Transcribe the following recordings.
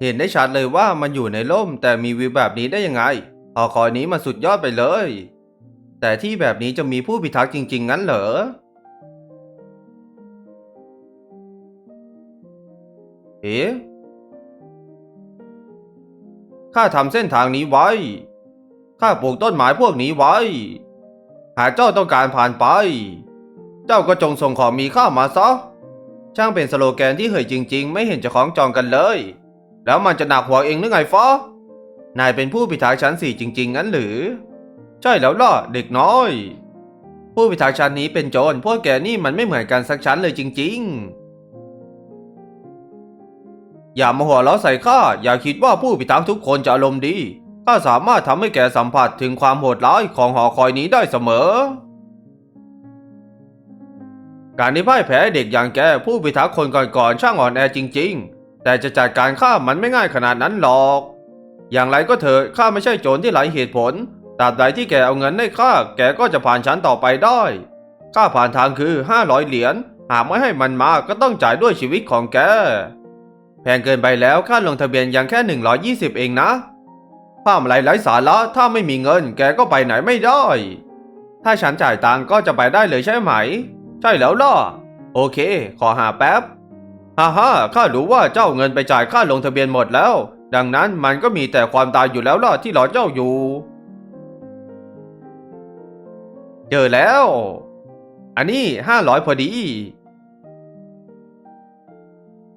เห็นได้ชัดเลยว่ามันอยู่ในร่มแต่มีวิวแบบนี้ได้ยังไงหอคอยนี้มันสุดยอดไปเลย แต่ที่แบบนี้จะมีผู้พิทักษ์จริง ๆ งั้นเหรอ เอ๊ะ ข้าทำเส้นทางนี้ไว้ ข้าปลูกต้นไม้พวกนี้ไว้ หากเจ้าต้องการผ่านไป เจ้าก็จงส่งของมีค่ามาซะ ช่างเป็นสโลแกนที่เหยจริง ๆ ไม่เห็นจะคล้องจองกันเลย แล้วมันจะหนักหัวเองหรือไงฟ้านายเป็นผู้พิทักษ์ชั้นสี่จริง ๆ งั้นหรือ ใช่แล้วล่ะเด็กน้อย ผู้พิทักษ์ชั้นนี้เป็นโจรพวกแกนี่มันไม่เหมือนกันสักชั้นเลยจริง ๆ อย่ามาหัวเราะใส่ข้าอย่าคิดว่าผู้พิทักษ์ทุกคนจะอารมณ์ดีข้าสามารถทำให้แกสัมผัสถึงความโหดร้ายของหอคอยนี้ได้เสมอการที่พ่ายแพ้เด็กอย่างแกผู้พิทักษ์คนก่อนๆช่างอ่อนแอจริง ๆ แต่จะจัดการข้ามันไม่ง่ายขนาดนั้นหรอก อย่างไรก็เถอะข้าไม่ใช่โจรที่ไร้เหตุผลตราบใดที่แกเอาเงินให้ข้าแกก็จะผ่านชั้นต่อไปได้ค่าผ่านทางคือ 500 เหรียญ หากไม่ให้มันมาก็ต้องจ่ายด้วยชีวิตของแก แพงเกินไปแล้วค่าลงทะเบียนยังแค่ 120 เองนะภาพอะไรไร้สาระถ้าไม่มีเงิน แกก็ไปไหนไม่ได้ ถ้าฉันจ่ายตังก็จะไปได้เลยใช่ไหม ใช่แล้วล่ะ โอเค ขอหาแป๊บ ฮ่าฮ่าข้ารู้ว่าเจ้าเงินไปจ่ายค่าลงทะเบียนหมดแล้ว ดังนั้นมันก็มีแต่ความตายอยู่แล้วล่ะที่รอเจ้าอยู่ เจอแล้ว อันนี้ห้าร้อยพอดี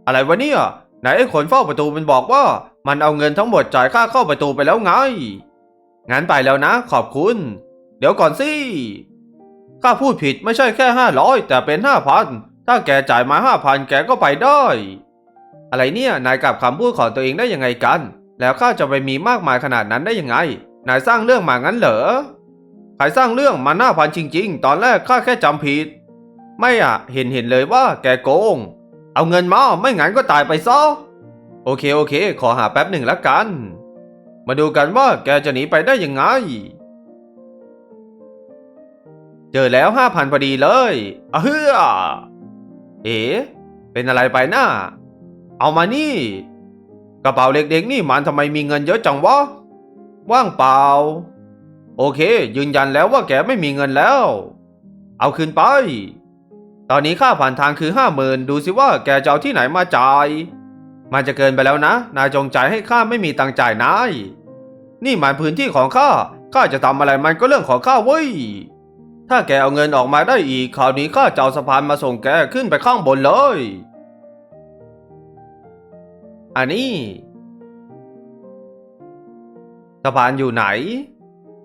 อะไรวะเนี่ยไหนไอ้คนเฝ้าประตูมันบอกว่า มันเอาเงินทั้งหมดจ่ายค่าเข้าประตูไปแล้วไง งั้นไปแล้วนะ ขอบคุณ เดี๋ยวก่อนสิ ข้าพูดผิดไม่ใช่แค่ห้าร้อยแต่เป็นห้าพัน ถ้าแกจ่ายมาห้าพันแกก็ไปได้ อะไรเนี่ย นายกลับคำพูดของตัวเองได้ยังไงกัน แล้วข้าจะไปมีมากมายขนาดนั้นได้ยังไง นายสร้างเรื่องมางั้นเหรอ ใครสร้างเรื่องมันหน้าพันจริง ๆ ตอนแรกข้าแค่จำผิด ไม่อะเห็นเห็นเลยว่าแกโกง เอาเงินมาไม่งั้นก็ตายไปซะ โอเคโอเค ขอหาแป๊บหนึ่งละกัน มาดูกันว่าแกจะหนีไปได้ยังไงเจอแล้วห้าพันพอดีเลยอะเฮือ เอ๋ เป็นอะไรไปน่าเอามานี่ กระเป๋าเด็กๆนี่มันทำไมมีเงินเยอะจังวะ ว่างเปล่า โอเค ยืนยันแล้วว่าแกไม่มีเงินแล้ว เอาคืนไป ตอนนี้ค่าผ่านทางคือห้าหมื่นดูสิว่าแกจะเอาที่ไหนมาจ่าย มันจะเกินไปแล้วนะ นายจงใจให้ข้าไม่มีตังจ่ายนาย นี่มันพื้นที่ของข้า ข้าจะทำอะไรมันก็เรื่องของข้าเว้ย ถ้าแกเอาเงินออกมาได้อีกคราวนี้ข้าจะเอาสะพานมาส่งแกขึ้นไปข้างบนเลย อันนี้สะพานอยู่ไหน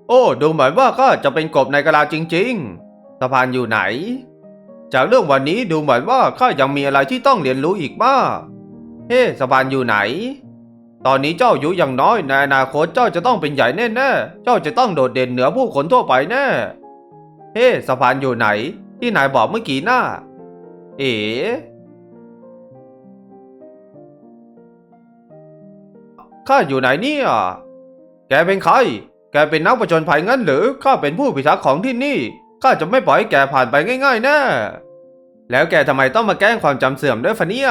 โอ้ดูเหมือนว่าข้าจะเป็นกบในกระลาจริง ๆสะพานอยู่ไหน จากเรื่องวันนี้ดูเหมือนว่าข้ายังมีอะไรที่ต้องเรียนรู้อีกมาเฮ้สะพานอยู่ไหน ตอนนี้เจ้าอายุยังน้อยในอนาคตเจ้าจะต้องเป็นใหญ่แน่ๆเจ้าจะต้องโดดเด่นเหนือผู้คนทั่วไปแน่ เฮ้สะพานอยู่ไหน ที่นายบอกเมื่อกี้น่ะเอ๋ข้าอยู่ไหนเนี่ย แกเป็นใคร แกเป็นนักประจนภัยงั้นหรือ ข้าเป็นผู้พิทักษ์ของที่นี่ ข้าจะไม่ปล่อยให้แกผ่านไปง่ายๆแน่ แล้วแกทำไมต้องมาแกล้งความจำเสื่อมด้วยฟะเนี่ย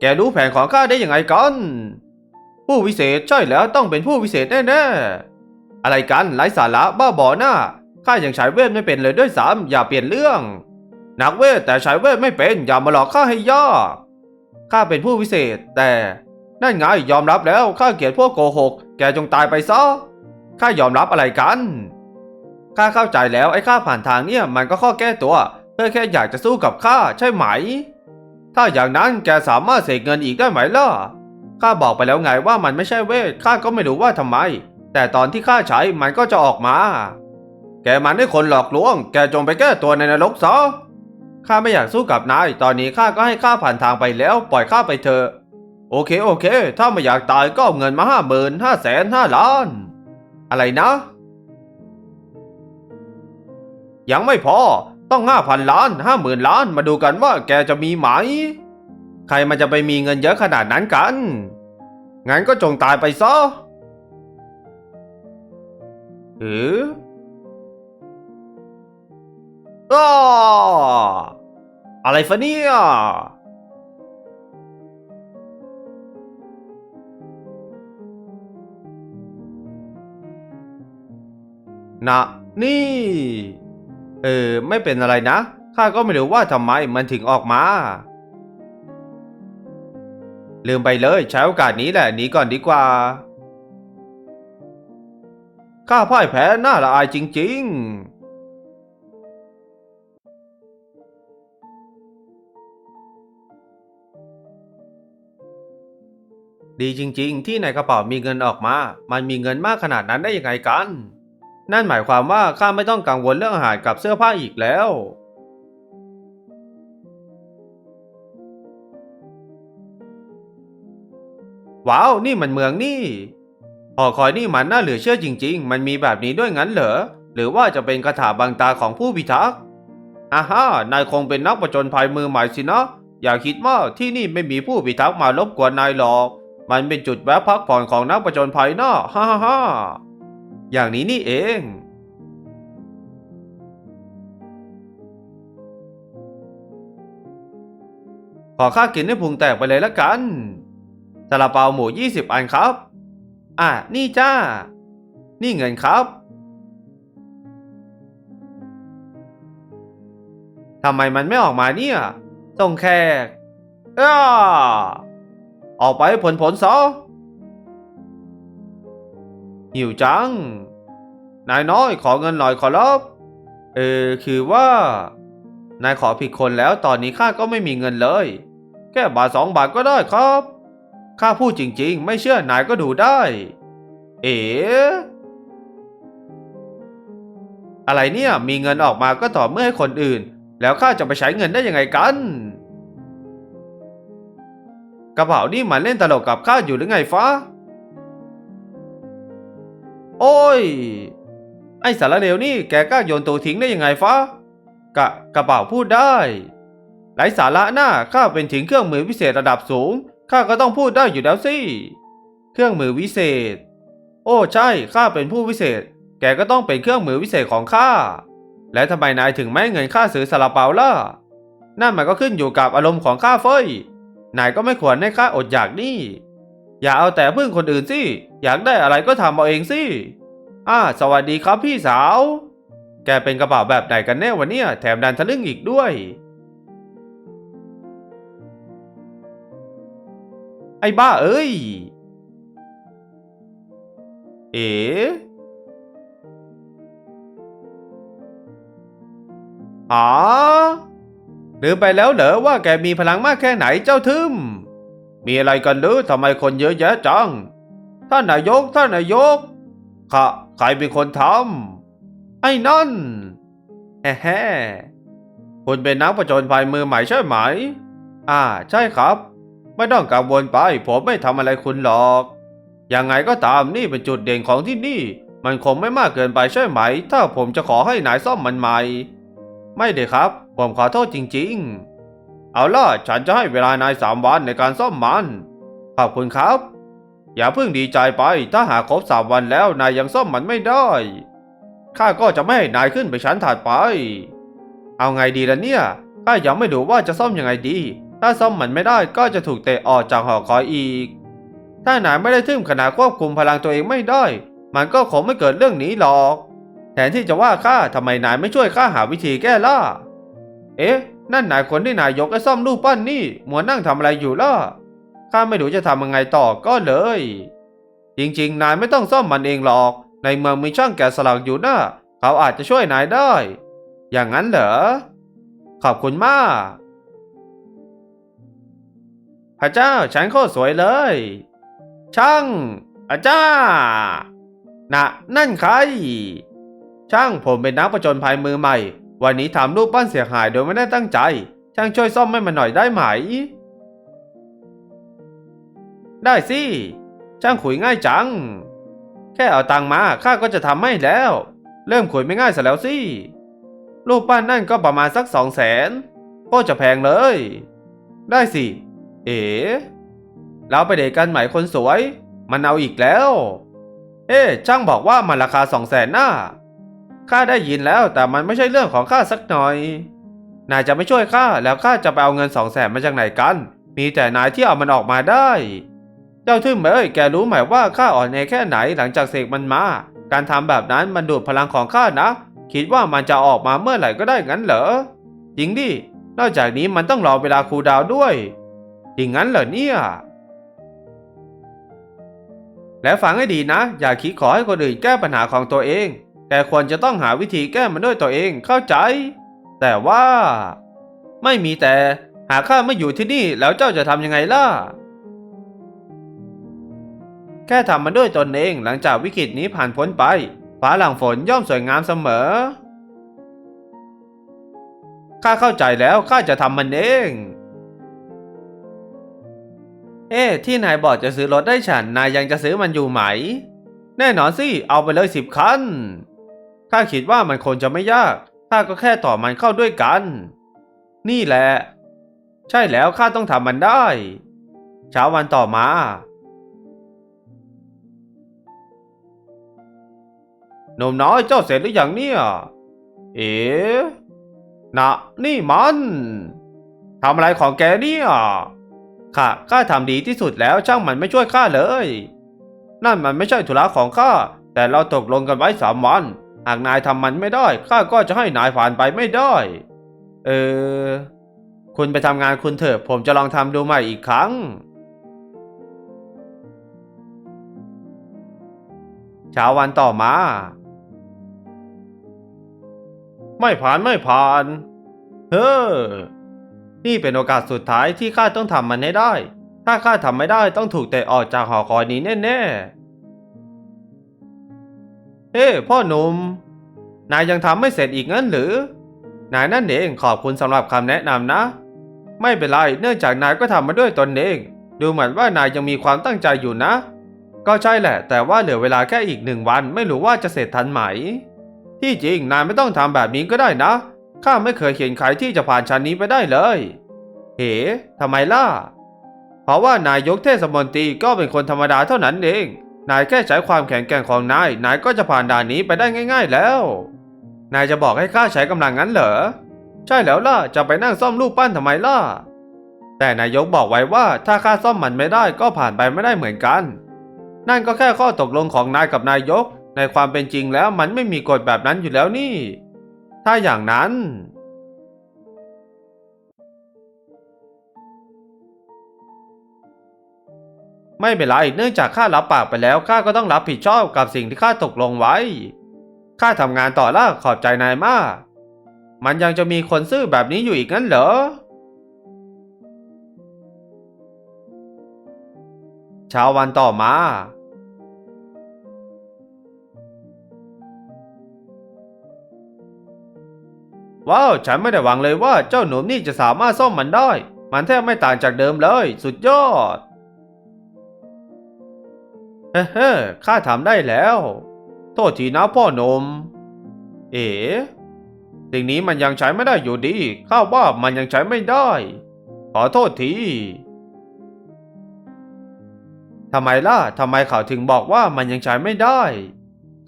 แกรู้แผนของข้าได้ยังไงกัน ผู้วิเศษใช่แล้วต้องเป็นผู้วิเศษแน่ๆ อะไรกันไร้สาระบ้าบอหน้า ข้ายังใช้เวทไม่เป็นเลยด้วยซ้ำอย่าเปลี่ยนเรื่อง นักเวทแต่ใช้เวทไม่เป็นอย่ามาหลอกข้าให้ยากข้าเป็นผู้วิเศษ แต่นั่นไงยอมรับแล้วข้าเกลียดพวกโกหก แกจงตายไปซะข้ายอมรับอะไรกันข้าเข้าใจแล้วไอ้ข้าผ่านทางเนี่ยมันก็ข้อแก้ตัวเพื่อแค่อยากจะสู้กับข้าใช่ไหม ถ้าอย่างนั้นแกสามารถเสกเงินอีกได้ไหมล่ะข้าบอกไปแล้วไงว่ามันไม่ใช่เวทข้าก็ไม่รู้ว่าทำไม แต่ตอนที่ข้าใช้มันก็จะออกมา แกมันให้คนหลอกลวง แกจงไปแก้ตัวในนรกซะ ข้าไม่อยากสู้กับนาย ตอนนี้ข้าก็ให้ข้าผ่านทางไปแล้ว ปล่อยข้าไปเถอะ โอเคโอเค ถ้าไม่อยากตายก็เอาเงินมาห้าหมื่นห้าแสนห้าล้าน อะไรนะ ยังไม่พอ ต้องห้าพันล้านห้าหมื่นล้าน มาดูกันว่าแกจะมีไหม ใครมันจะไปมีเงินเยอะขนาดนั้นกัน งั้นก็จงตายไปซะเอ อะไรฟะเนี่ยนะนี่ เออ ไม่เป็นอะไรนะ ข้าก็ไม่รู้ว่าทำไมมันถึงออกมา ลืมไปเลยใช้โอกาสนี้แหละหนีก่อนดีกว่า ข้าพ่ายแพ้น่าละอายจริง ๆ ดีจริงๆ ที่ในกระเป๋ามีเงินออกมา มันมีเงินมากขนาดนั้นได้ยังไงกัน นั่นหมายความว่าข้าไม่ต้องกังวลเรื่องอาหารกับเสื้อผ้าอีกแล้ว ว้าว นี่มันเมืองนี่ หอคอยนี่มันน่าเหลือเชื่อจริง ๆ มันมีแบบนี้ด้วยงั้นเหรอ หรือว่าจะเป็นคาถาบังตาของผู้พิทักษ์อาฮ่านายคงเป็นนักประจนภัยมือใหม่สินะ อย่าคิดว่าที่นี่ไม่มีผู้พิทักษ์มารบกวนนายหรอก มันเป็นจุดแวะพักผ่อนของนักประจนภัยนะฮ่าฮ่าฮ่าอย่างนี้นี่เอง ขอข้ากินให้พุงแตกไปเลยละกันซาลาเปาหมูยี่สิบอันครับ อะ นี่จ้า นี่เงินครับทำไมมันไม่ออกมาเนี่ยส่งแขกอ้า ออกไปผลผลซะหิวจัง นายน้อยขอเงินหน่อยขอรับเออคือว่า นายขอผิดคนแล้วตอนนี้ข้าก็ไม่มีเงินเลย แค่บาทสองบาทก็ได้ครับข้าพูดจริง ๆ ไม่เชื่อนายก็ดูได้ เอ๋อะไรเนี่ยมีเงินออกมาก็ต่อเมื่อให้คนอื่น แล้วข้าจะไปใช้เงินได้ยังไงกัน กระเป๋านี่มันเล่นตลกกับข้าอยู่หรือไงฟ้า โอ้ย ไอสารเลวนี่แกกล้าโยนตัวทิ้งได้ยังไงฟ้ากะกระเป๋าพูดได้ไร้สาระหน้าข้าเป็นถึงเครื่องมือวิเศษระดับสูงข้าก็ต้องพูดได้อยู่แล้วสิ เครื่องมือวิเศษ โอ้ใช่ข้าเป็นผู้วิเศษ แกก็ต้องเป็นเครื่องมือวิเศษของข้า และทำไมนายถึงไม่ให้เงินข้าซื้อซาลาเปาล่ะ นั่นมันก็ขึ้นอยู่กับอารมณ์ของข้าเฟ้ย นายก็ไม่ควรให้ข้าอดอยากนี่ อย่าเอาแต่พึ่งคนอื่นสิ อยากได้อะไรก็ทำเอาเองสิอ่าสวัสดีครับพี่สาว แกเป็นกระเป๋าแบบไหนกันแน่วันนี้แถมดันทะลึ่งอีกด้วย ไอ้บ้าเอ้ย เอ๋อ๋อ ลืมไปแล้วเหรอว่าแกมีพลังมากแค่ไหนเจ้าทึมมีอะไรกันหรือทำไมคนเยอะแยะจัง ท่านนายกท่านนายกข้าใครเป็นคนทำไอ้นั่นแฮ่แฮ่คุณเป็นนักประจนภัยมือใหม่ใช่ไหม อ่า ใช่ครับ ไม่ต้องกังวลไป ผมไม่ทำอะไรคุณหรอก ยังไงก็ตามนี่เป็นจุดเด่นของที่นี่ มันคงไม่มากเกินไปใช่ไหม ถ้าผมจะขอให้นายซ่อมมันใหม่ ไม่เด็ครับ ผมขอโทษจริงๆ เอาล่ะ ฉันจะให้เวลานายสามวันในการซ่อมมัน ขอบคุณครับ อย่าเพิ่งดีใจไป ถ้าหากครบสามวันแล้วนายยังซ่อมมันไม่ได้ ข้าก็จะไม่ให้นายขึ้นไปชั้นถัดไป เอาไงดีล่ะเนี่ย ข้ายังไม่รู้ว่าจะซ่อมยังไงดี ถ้าซ่อมมันไม่ได้ก็จะถูกเตะออกจากหอคอยอีก ถ้านายไม่ได้ทึ่มขนาดควบคุมพลังตัวเองไม่ได้ มันก็คงไม่เกิดเรื่องนี้หรอก แทนที่จะว่าข้าทำไมนายไม่ช่วยข้าหาวิธีแก้ล่ะ เอ๊ะ นั่นนายคนที่นายยกไอ้ซ่อมรูปปั้นนี่มัวนั่งทำอะไรอยู่ล่ะ ข้าไม่รู้จะทำยังไงต่อก็เลย จริงๆ นายไม่ต้องซ่อมมันเองหรอก ในเมืองมีช่างแกะสลักอยู่นะเขาอาจจะช่วยนายได้ อย่างนั้นเหรอ ขอบคุณมาก พระเจ้าฉันโคตรสวยเลย ช่างอาจ้ารย์น่ะ นั่นใคร ช่างผมเป็นนักประจนภัยมือใหม่ วันนี้ทำรูปปั้นเสียหายโดยไม่ได้ตั้งใจ ช่างช่วยซ่อมให้มันหน่อยได้ไหม ได้สิ ช่างขุยง่ายจัง แค่เอาตังมาข้าก็จะทำให้แล้ว เริ่มขุยไม่ง่ายซะแล้วสิรูปปั้นนั่นก็ประมาณสักสองแสนก็จะแพงเลย ได้สิ เอ๋เราไปเดทกันใหม่คนสวย มันเอาอีกแล้ว เอ๊ะช่างบอกว่ามันราคาสองแสนน่า ข้าได้ยินแล้วแต่มันไม่ใช่เรื่องของข้าสักหน่อย นายจะไม่ช่วยข้าแล้วข้าจะไปเอาเงินสองแสนมาจากไหนกัน มีแต่นายที่เอามันออกมาได้ เจ้าทึ่มเอ้ยแกรู้ไหมว่าข้าอ่อนแอแค่ไหนหลังจากเสกมันมา การทำแบบนั้นมันดูดพลังของข้านะ คิดว่ามันจะออกมาเมื่อไหร่ก็ได้งั้นเหรอจริงดิ นอกจากนี้มันต้องรอเวลาครูดาวด้วย จริงงั้นเหรอเนี่ยแล้วฟังให้ดีนะ อย่าคิดขอให้คนอื่นแก้ปัญหาของตัวเอง แต่ควรจะต้องหาวิธีแก้มันด้วยตัวเองเข้าใจ แต่ว่า ไม่มีแต่หากข้าไม่อยู่ที่นี่แล้วเจ้าจะทำยังไงล่ะ แค่ทำมันด้วยตนเองหลังจากวิกฤตนี้ผ่านพ้นไป ฟ้าหลังฝนย่อมสวยงามเสมอ ข้าเข้าใจแล้วข้าจะทำมันเอง เอ๊ะที่นายบอกจะซื้อรถได้ฉันนายยังจะซื้อมันอยู่ไหม แน่นอนสิ เอาไปเลยสิบคัน ข้าคิดว่ามันคงจะไม่ยาก ข้าก็แค่ต่อมันเข้าด้วยกัน นี่แหละ ใช่แล้วข้าต้องทำมันได้ เช้าวันต่อมา หนุ่มน้อยเจ้าเสร็จหรือยังเนี่ย เอ๋นะนี่มันทำอะไรของแกเนี่ยข้าข้าทำดีที่สุดแล้วช่างมันไม่ช่วยข้าเลย นั่นมันไม่ใช่ธุระของข้า แต่เราตกลงกันไว้สามวัน หากนายทำมันไม่ได้ข้าก็จะให้นายผ่านไปไม่ได้ เออ คุณไปทำงานคุณเถอะ ผมจะลองทำดูใหม่อีกครั้ง เช้าวันต่อมา ไม่ผ่านไม่ผ่าน เฮ้อ นี่เป็นโอกาสสุดท้ายที่ข้าต้องทำมันให้ได้ ถ้าข้าทำไม่ได้ต้องถูกเตะออกจากหอคอยนี้แน่ๆ เฮ้พ่อหนุ่ม นายยังทำไม่เสร็จอีกงั้นหรือ นายนั่นเองขอบคุณสำหรับคำแนะนำนะ ไม่เป็นไรเนื่องจากนายก็ทำมาด้วยตนเอง ดูเหมือนว่านายยังมีความตั้งใจอยู่นะ ก็ใช่แหละ แต่ว่าเหลือเวลาแค่อีกหนึ่งวันไม่รู้ว่าจะเสร็จทันไหม ที่จริงนายไม่ต้องทำแบบนี้ก็ได้นะ ข้าไม่เคยเห็นใครที่จะผ่านชั้นนี้ไปได้เลยเฮ้ทำไมล่ะ เพราะว่านายกเทศมนตรีก็เป็นคนธรรมดาเท่านั้นเอง นายแค่ใช้ความแข็งแกร่งของนาย นายก็จะผ่านด่านนี้ไปได้ง่าย ๆ แล้ว นายจะบอกให้ข้าใช้กำลังงั้นเหรอ ใช่แล้วล่ะ จะไปนั่งซ่อมรูปปั้นทำไมล่ะ แต่นายกบอกไว้ว่าถ้าข้าซ่อมมันไม่ได้ก็ผ่านไปไม่ได้เหมือนกัน นั่นก็แค่ข้อตกลงของนายกับนายก ในความเป็นจริงแล้วมันไม่มีกฎแบบนั้นอยู่แล้วนี่ ถ้าอย่างนั้น ไม่เป็นไรเนื่องจากข้ารับปากไปแล้วข้าก็ต้องรับผิดชอบกับสิ่งที่ข้าตกลงไว้ข้าทำงานต่อละขอบใจนายมาก มันยังจะมีคนซื่อแบบนี้อยู่อีกงั้นเหรอ เช้าวันต่อมา ว้าว ฉันไม่ได้หวังเลยว่าเจ้าหนุ่มนี่จะสามารถซ่อมมันได้ มันแทบไม่ต่างจากเดิมเลย สุดยอด เฮ้เฮ้ข้าทำได้แล้ว โทษทีนะพ่อนม เอ๋สิ่งนี้มันยังใช้ไม่ได้อยู่ดี ข้าว่ามันยังใช้ไม่ได้ ขอโทษทีทำไมล่ะทำไมเขาถึงบอกว่ามันยังใช้ไม่ได้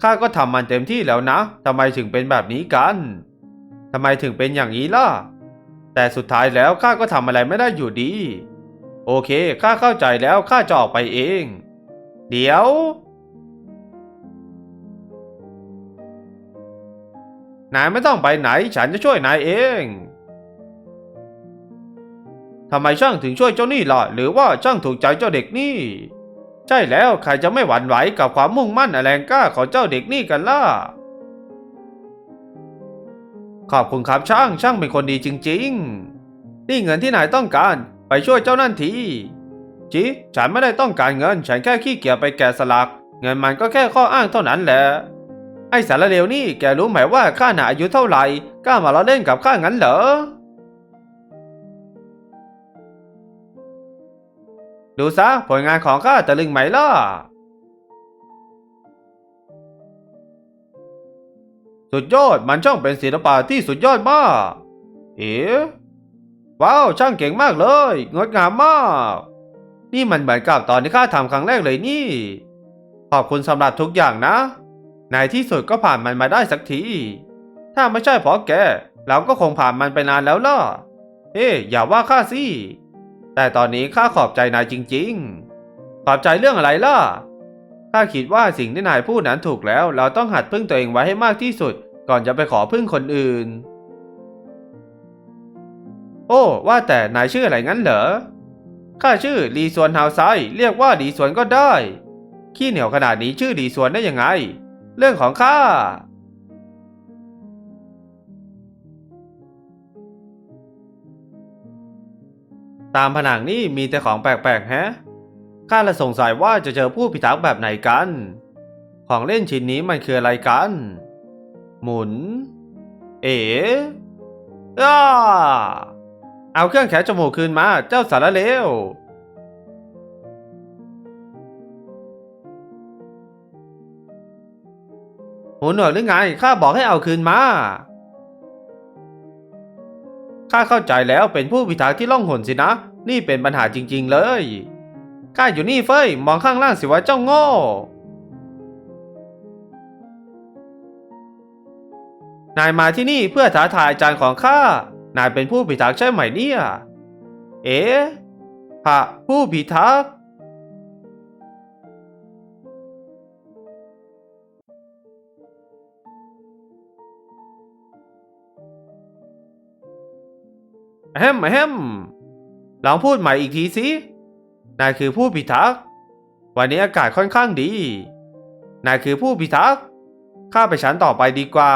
ข้าก็ทำมันเต็มที่แล้วนะทำไมถึงเป็นแบบนี้กันทำไมถึงเป็นอย่างนี้ล่ะ แต่สุดท้ายแล้วข้าก็ทำอะไรไม่ได้อยู่ดี โอเค ข้าเข้าใจแล้วข้าจะออกไปเอง เดี๋ยว นายไม่ต้องไปไหน ฉันจะช่วยนายเองทำไมช่างถึงช่วยเจ้านี่ล่ะ หรือว่าช่างถูกใจเจ้าเด็กนี่ ใช่แล้วใครจะไม่หวั่นไหวกับความมุ่งมั่นแรงกล้าของเจ้าเด็กนี่กันล่ะ ขอบคุณครับช่างช่างเป็นคนดีจริง ๆ นี่เงินที่นายต้องการไปช่วยเจ้านั่นที จิฉันไม่ได้ต้องการเงิน ฉันแค่ขี้เกียจไปแกะสลัก เงินมันก็แค่ข้ออ้างเท่านั้นแหละ ไอ้สารเลวนี่แกรู้ไหมว่าข้าหนาอายุเท่าไหร่กล้ามาล้อเล่นกับข้างั้นเหรอ ดูซะผลงานของข้าตะลึงไหมล่ะ สุดยอดมันช่างเป็นศิลปะที่สุดยอดมาก เอ๋ว้าวช่างเก่งมากเลย งดงามมาก นี่มันเหมือนกับตอนที่ข้าทำครั้งแรกเลยนี่ ขอบคุณสำหรับทุกอย่างนะ ในที่สุดก็ผ่านมันมาได้สักที ถ้าไม่ใช่เพราะแกเราก็คงผ่านมันไปนานแล้วล่ะเฮ้อย่าว่าข้าสิ แต่ตอนนี้ข้าขอบใจนายจริง ๆ ขอบใจเรื่องอะไรล่ะ ข้าคิดว่าสิ่งที่นายพูดนั้นถูกแล้ว เราต้องหัดพึ่งตัวเองไว้ให้มากที่สุด ก่อนจะไปขอพึ่งคนอื่น โอ้ ว่าแต่นายชื่ออะไรงั้นเหรอ ข้าชื่อลีสวนฮาวไซเรียกว่าลีสวนก็ได้ ขี้เหนียวขนาดนี้ชื่อลีสวนได้ยังไง เรื่องของข้า ตามผนังนี่มีแต่ของแปลกๆแฮะ ข้าละสงสัยว่าจะเจอผู้พิทักษ์แบบไหนกัน ของเล่นชิ้นนี้มันคืออะไรกัน หมุน เอ๋อ้า เอาเครื่องแขนจมูกคืนมาเจ้าสารเลวหูหนวกหรือไงข้าบอกให้เอาคืนมาข้าเข้าใจแล้วเป็นผู้พิทักษ์ที่ล่องหนสินะ นี่เป็นปัญหาจริง ๆ เลยข้าอยู่นี่เฟ้ยมองข้างล่างสิวะเจ้าโง่นายมาที่นี่เพื่อท้าทายอาจารย์ของข้า นายเป็นผู้พิทักษ์ใช่ไหมเนี่ย เอ๊ะพระผู้พิทักษ์ แฮมแฮมลองพูดใหม่อีกทีสิ นายคือผู้พิทักษ์ วันนี้อากาศค่อนข้างดี นายคือผู้พิทักษ์ ข้าไปชั้นต่อไปดีกว่า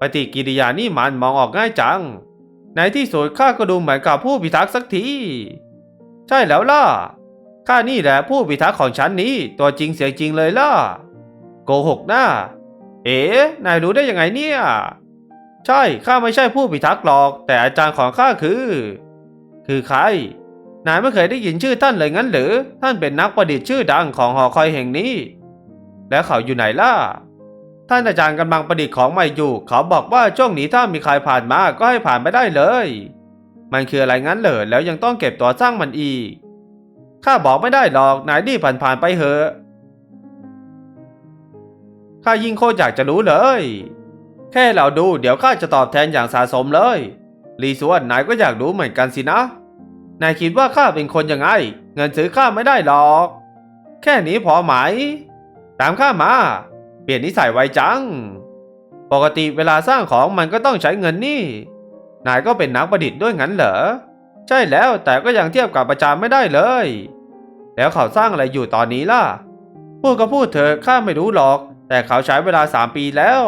ปฏิกิริยานี่มันมองออกง่ายจัง ในที่สุดข้าก็ดูเหมือนกับผู้พิทักษ์สักที ใช่แล้วล่ะ ข้านี่แหละผู้พิทักษ์ของฉันนี้ ตัวจริงเสียงจริงเลยล่ะ โกหกนะเอ๋นายรู้ได้ยังไงเนี่ย ใช่ ข้าไม่ใช่ผู้พิทักษ์หรอก แต่อาจารย์ของข้าคือ คือใคร นายไม่เคยได้ยินชื่อท่านเลยงั้นหรือ ท่านเป็นนักประดิษฐ์ชื่อดังของหอคอยแห่งนี้ แล้วเขาอยู่ไหนล่ะ ท่านอาจารย์กำลังประดิษฐ์ของใหม่อยู่ เขาบอกว่าช่วงนี้ถ้ามีใครผ่านมาก็ให้ผ่านไปได้เลย มันคืออะไรงั้นเหรอแล้วยังต้องเก็บตัวสร้างมันอีก ข้าบอกไม่ได้หรอกนายดีผ่านผ่านไปเหอะ ข้ายิ่งโคตรอยากจะรู้เลย แค่เราดูเดี๋ยวข้าจะตอบแทนอย่างสะสมเลยลีสวนนายก็อยากรู้เหมือนกันสินะ นายคิดว่าข้าเป็นคนยังไง เงินซื้อข้าไม่ได้หรอก แค่นี้พอไหม ตามข้ามา เปลี่ยนนิสัยไวจัง ปกติเวลาสร้างของมันก็ต้องใช้เงินนี่ นายก็เป็นนักประดิษฐ์ด้วยงั้นเหรอ ใช่แล้วแต่ก็ยังเทียบกับประจารไม่ได้เลย แล้วเขาสร้างอะไรอยู่ตอนนี้ล่ะ พูดก็พูดเถอะข้าไม่รู้หรอก แต่เขาใช้เวลาสามปีแล้ว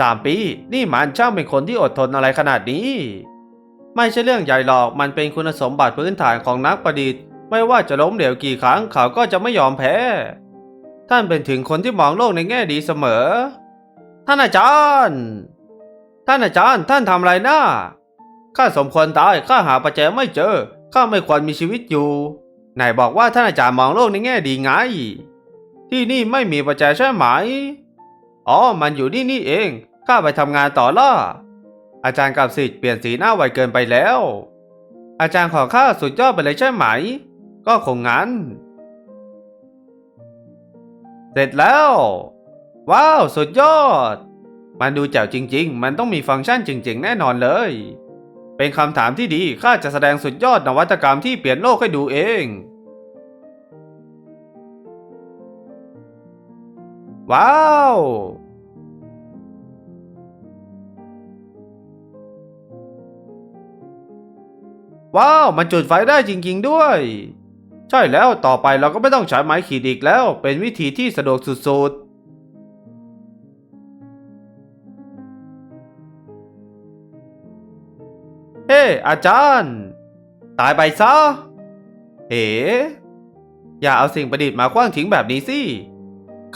สามปี นี่มันช่างเป็นคนที่อดทนอะไรขนาดนี้ ไม่ใช่เรื่องใหญ่หรอก มันเป็นคุณสมบัติพื้นฐานของนักประดิษฐ์ ไม่ว่าจะล้มเหลวกี่ครั้งเขาก็จะไม่ยอมแพ้ ท่านเป็นถึงคนที่มองโลกในแง่ดีเสมอ ท่านอาจารย์ ท่านอาจารย์ท่านทำอะไรนะข้าสมควรตายข้าหาประแจไม่เจอข้าไม่ควรมีชีวิตอยู่ไหนบอกว่าท่านอาจารย์มองโลกในแง่ดีไง ที่นี่ไม่มีประแจใช่ไหมอ๋อ มันอยู่นี่นี่เอง ข้าไปทำงานต่อละอาจารย์กับสิทธิ์เปลี่ยนสีหน้าไวเกินไปแล้ว อาจารย์ของข้าสุดยอดไปเลยใช่ไหม ก็คงงั้น เสร็จแล้ว ว้าว สุดยอด มันดูแจ๋วจริง ๆ มันต้องมีฟังก์ชันจริง ๆ แน่นอนเลย เป็นคำถามที่ดี ข้าจะแสดงสุดยอดนวัตกรรมที่เปลี่ยนโลกให้ดูเอง ว้าวว้าว มันจุดไฟได้จริง ๆ ด้วย ใช่แล้วต่อไปเราก็ไม่ต้องใช้ไม้ขีดอีกแล้ว เป็นวิธีที่สะดวกสุดๆเฮ้ อาจารย์ ตายไปซะ เอ๋ อย่าเอาสิ่งประดิษฐ์มาคว้างทิ้งแบบนี้สิ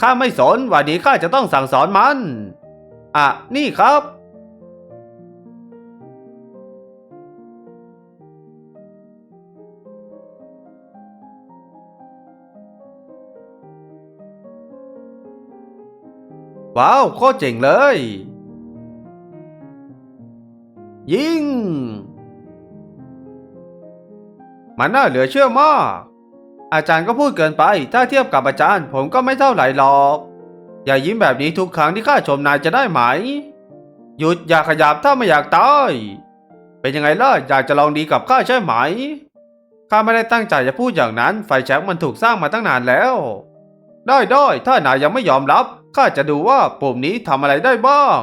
ข้าไม่สน วันนี้ข้าจะต้องสั่งสอนมัน อะ นี่ครับ ว้าวโคตรเจ๋งเลย ยิง มันน่าเหลือเชื่อมาก อาจารย์ก็พูดเกินไป ถ้าเทียบกับอาจารย์ ผมก็ไม่เท่าไหร่หรอก อย่ายิ้มแบบนี้ทุกครั้งที่ข้าชมนายจะได้ไหม หยุดอย่าขยับถ้าไม่อยากตาย เป็นยังไงล่ะ อยากจะลองดีกับข้าใช่ไหม ข้าไม่ได้ตั้งใจจะพูดอย่างนั้น ไฟแช็กมันถูกสร้างมาตั้งนานแล้ว ได้ได้ถ้านายยังไม่ยอมรับ ข้าจะดูว่าปุ่มนี้ทำอะไรได้บ้าง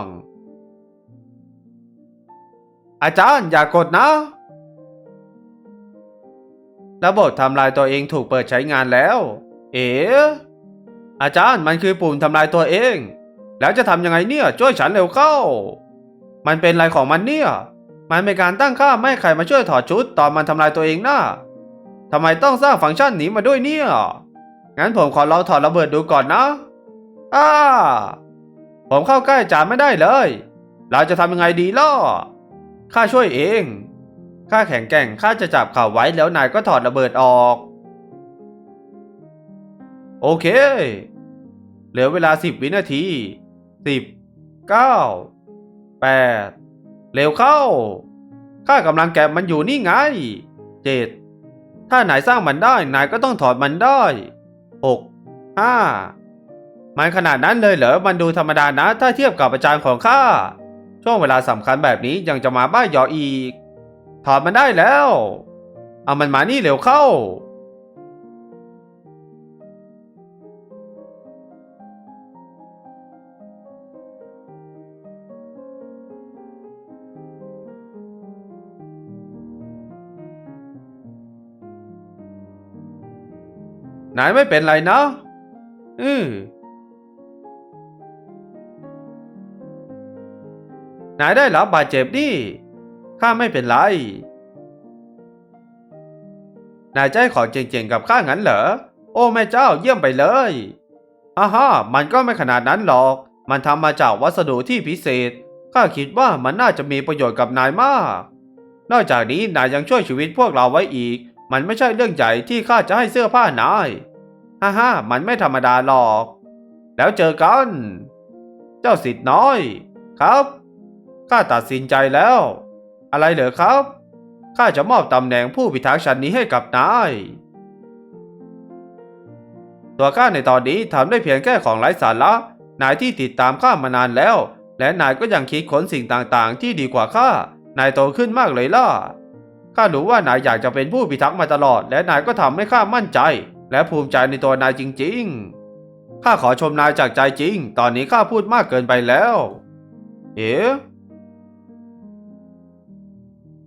อาจารย์อย่ากดนะ ระบบทำลายตัวเองถูกเปิดใช้งานแล้ว เอ๋อาจารย์มันคือปุ่มทำลายตัวเอง แล้วจะทำยังไงเนี่ยช่วยฉันเร็วเข้า มันเป็นอะไรของมันเนี่ยมันเป็นการตั้งค่าไม่ให้ใครมาช่วยถอดชุดตอนมันทำลายตัวเองนะทำไมต้องสร้างฟังก์ชันนี้มาด้วยเนี่ย งั้นผมขอลองถอดระเบิดดูก่อนนะ อ้าผมเข้าใกล้อาจาไม่ได้เลย เราจะทำยังไงดีล่ะข้าช่วยเอง ข้าแข็งแกร่งข้าจะจับเข่าไว้แล้วนายก็ถอดระเบิดออก โอเค เหลือเวลาสิบวินาทีสิบเก้าแปดเร็วเข้า ข้ากำลังแกะมันอยู่นี่ไงเจ็ดถ้านายสร้างมันได้ นายก็ต้องถอดมันได้หกห้า มันขนาดนั้นเลยเหรอ มันดูธรรมดานะ ถ้าเทียบกับอาจารย์ของข้า ช่วงเวลาสำคัญแบบนี้ยังจะมาบ้ายออีก ถอดมันได้แล้ว เอามันมานี่เร็วเข้า นายไม่เป็นไรนะ อืม นายได้รับบาดเจ็บดิข้าไม่เป็นไร นายจะให้ของเจ๋งๆกับข้างั้นเหรอ โอ้แม่เจ้าเยี่ยมไปเลยฮ่าฮ่ามันก็ไม่ขนาดนั้นหรอก มันทำมาจากวัสดุที่พิเศษ ข้าคิดว่ามันน่าจะมีประโยชน์กับนายมาก นอกจากนี้นายยังช่วยชีวิตพวกเราไว้อีก มันไม่ใช่เรื่องใหญ่ที่ข้าจะให้เสื้อผ้านายฮ่าฮ่ามันไม่ธรรมดาหรอก แล้วเจอกัน เจ้าสิทธิ์น้อย ครับ ข้าตัดสินใจแล้ว อะไรเหรอครับ ข้าจะมอบตำแหน่งผู้พิทักษ์ชั้นนี้ให้กับนาย ตัวข้าในตอนนี้ทำได้เพียงแค่ของไร้สาระ นายที่ติดตามข้ามานานแล้ว และนายก็ยังคิดค้นสิ่งต่างๆ ที่ดีกว่าข้า นายโตขึ้นมากเลยล่ะ ข้ารู้ว่านายอยากจะเป็นผู้พิทักษ์มาตลอด และนายก็ทำให้ข้ามั่นใจ และภูมิใจในตัวนายจริง ๆ ข้าขอชมนายจากใจจริง ตอนนี้ข้าพูดมากเกินไปแล้ว เอ๋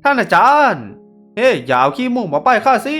ท่านอาจารย์ เฮ้ยอย่าเอาขี้มุ่งมาป้ายข้าสิ